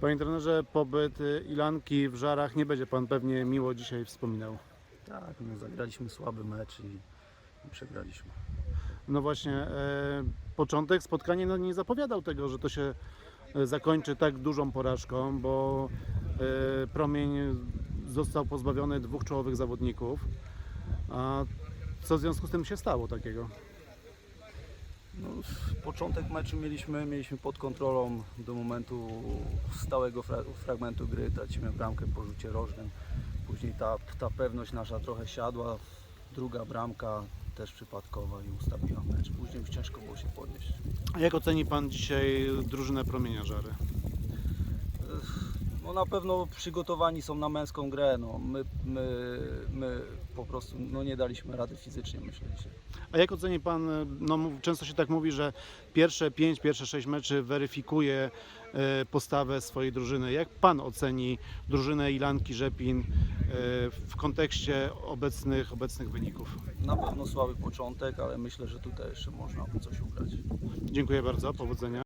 Panie trenerze, pobyt y, Ilanki w Żarach nie będzie Pan pewnie miło dzisiaj wspominał. Tak, no, zagraliśmy słaby mecz i, i przegraliśmy. No właśnie, e, początek spotkania no, nie zapowiadał tego, że to się e, zakończy tak dużą porażką, bo e, Promień został pozbawiony dwóch czołowych zawodników. A co w związku z tym się stało takiego? Początek meczu mieliśmy, mieliśmy pod kontrolą do momentu stałego fra fragmentu gry, tracimy bramkę po rzucie rożnym. Później ta, ta pewność nasza trochę siadła, druga bramka też przypadkowa i ustawiła mecz. Później już ciężko było się podnieść. Jak oceni Pan dzisiaj drużynę Promienia Żary? Na pewno przygotowani są na męską grę. No, my, my, my po prostu no, nie daliśmy rady fizycznie, myślę dzisiaj. A jak oceni Pan, no często się tak mówi, że pierwsze pięć, pierwsze sześć meczy weryfikuje e, postawę swojej drużyny. Jak Pan oceni drużynę Ilanki Rzepin e, w kontekście obecnych, obecnych wyników? Na pewno słaby początek, ale myślę, że tutaj jeszcze można coś ugrać. Dziękuję bardzo, powodzenia.